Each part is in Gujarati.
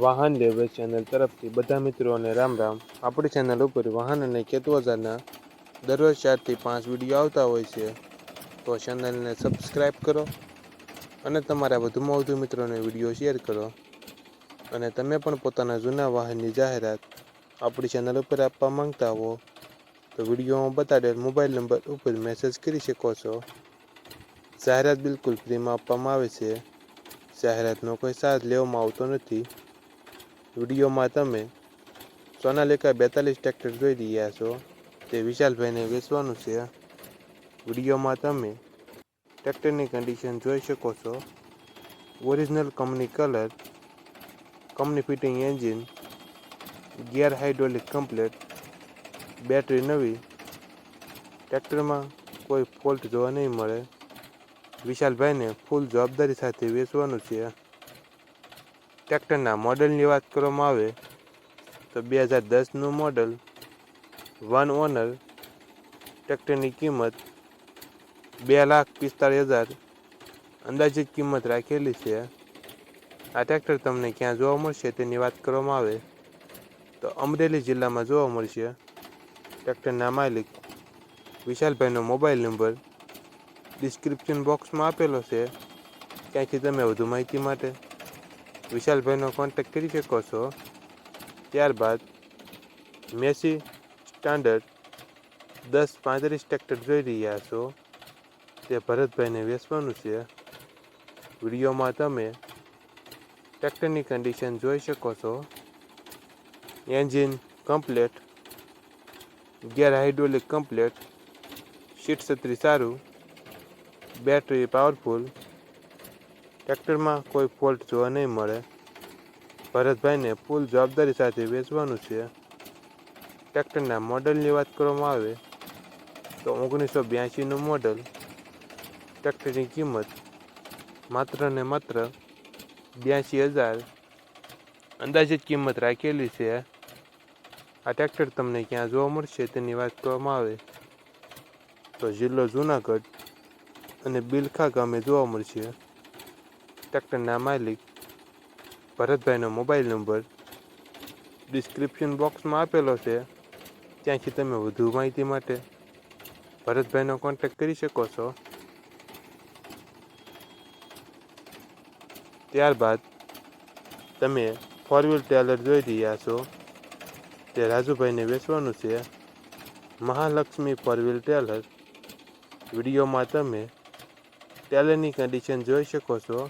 વાહન લેવે ચેનલ તરફથી. બધા મિત્રોને રામ રામ. આપણી ચેનલ ઉપર વાહન અને ખેતવજારના દરરોજ ચારથી પાંચ વીડિયો આવતા હોય છે. તો ચેનલને સબસ્ક્રાઈબ કરો અને તમારા વધુમાં વધુ મિત્રોને વીડિયો શેર કરો. અને તમે પણ પોતાના જૂના વાહનની જાહેરાત આપણી ચેનલ ઉપર આપવા માંગતા હો, તો વિડીયોમાં બતાડેલ મોબાઈલ નંબર ઉપર મેસેજ કરી શકો છો. જાહેરાત બિલકુલ ફ્રીમાં આપવામાં આવે છે. જાહેરાતનો કોઈ ચાર્જ લેવામાં આવતો નથી. વિડીયોમાં તમે સોનાલિકા બેતાલીસ ટ્રેક્ટર જોઈ રહ્યા છો. તે વિશાલભાઈને વેચવાનું છે. વિડીયોમાં તમે ટ્રેક્ટરની કન્ડિશન જોઈ શકો છો. Original company colour company fitting engine gear hydraulic complete battery નવી. ટ્રેક્ટરમાં કોઈ ફોલ્ટ જોવા નહીં મળે. વિશાલભાઈને ફૂલ જવાબદારી સાથે વેચવાનું છે. ટ્રેક્ટરના મોડલની વાત કરવામાં આવે તો બે હજાર દસનું મોડલ વન ઓનર ટ્રેક્ટરની કિંમત બે લાખ પિસ્તાળીસ હજાર અંદાજિત કિંમત રાખેલી છે. આ ટ્રેક્ટર તમને ક્યાં જોવા મળશે તેની વાત કરવામાં આવે તો અમરેલી જિલ્લામાં જોવા મળશે. ટ્રેક્ટરના માલિક વિશાલભાઈનો મોબાઈલ નંબર ડિસ્ક્રિપ્શન બોક્સમાં આપેલો છે. ક્યાંથી તમે વધુ માહિતી માટે વિશાલભાઈનો કોન્ટેક્ટ કરી શકો છો. ત્યારબાદ મેસી સ્ટાન્ડર્ડ દસ પાંત્રીસ ટ્રેક્ટર જોઈ રહ્યા છો. તે ભરતભાઈને વેચવાનું છે. વિડીયોમાં તમે ટ્રેક્ટરની કન્ડિશન જોઈ શકો છો. Engine complete gear hydraulic complete seat છત્રી સારું બેટરી પાવરફુલ ટ્રેક્ટરમાં કોઈ ફોલ્ટ જોવા નહીં મળે. ભરતભાઈને ફૂલ જવાબદારી સાથે વેચવાનું છે. ટ્રેક્ટરના મોડલની વાત કરવામાં આવે, તો ઓગણીસો બ્યાસીનું મોડલ. ટ્રેક્ટરની કિંમત માત્ર ને માત્ર બ્યાસી હજાર. અંદાજિત કિંમત રાખેલી છે. આ ટ્રેક્ટર તમને ક્યાં જોવા મળશે તેની વાત કરવામાં આવે. તો જિલ્લો જુનાગઢ અને બિલખા ગામે જોવા મળશે. ટ્રેક્ટરના માલિક ભરતભાઈનો મોબાઈલ નંબર ડિસ્ક્રિપ્શન બોક્સમાં આપેલો છે. ત્યાંથી તમે વધુ માહિતી માટે ભરતભાઈનો કોન્ટેક્ટ કરી શકો છો. ત્યારબાદ તમે ફોર વ્હીલ ટેલર જોઈ રહ્યા છો. તે રાજુભાઈને વેચવાનું છે. મહાલક્ષ્મી ફોર વ્હીલ ટેલર વિડીયોમાં તમે ટેલરની કન્ડિશન જોઈ શકો છો.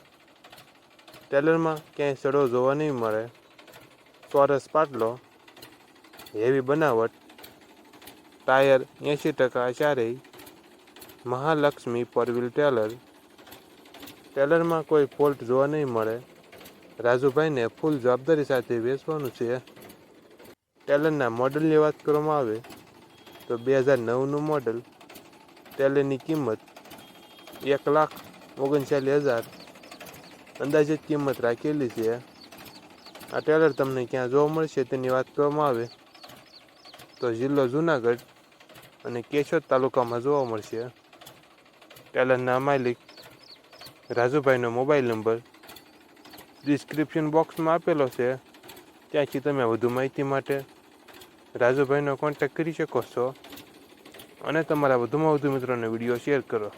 ટેલરમાં ક્યાંય સડો જોવા નહીં મળે. ચોરસ પાટલો, હેવી બનાવટ, ટાયર એંશી ટકા ચારેય મહાલક્ષ્મી ફોર વ્હીલ ટેલર. ટેલરમાં કોઈ ફોલ્ટ જોવા નહીં મળે. રાજુભાઈને ફૂલ જવાબદારી સાથે વેચવાનું છે. ટેલરના મોડલની વાત કરવામાં આવે તો બે હજાર નવનું મોડલ. ટેલરની કિંમત એક લાખ ઓગણચાલીસ હજાર અંદાજિત કિંમત રાખેલી છે. આ ટેલર તમને ક્યાં જોવા મળશે તેની વાત કરવામાં આવે. તો જિલ્લો જુનાગઢ અને કેશોદ તાલુકામાં જોવા મળશે. ટેલરના માલિક રાજુભાઈનો મોબાઈલ નંબર ડિસ્ક્રિપ્શન બોક્સમાં આપેલો છે. ત્યાંથી તમે વધુ માહિતી માટે રાજુભાઈનો કોન્ટેક્ટ કરી શકો છો. અને તમારા વધુમાં વધુ મિત્રોને વીડિયો શેર કરો.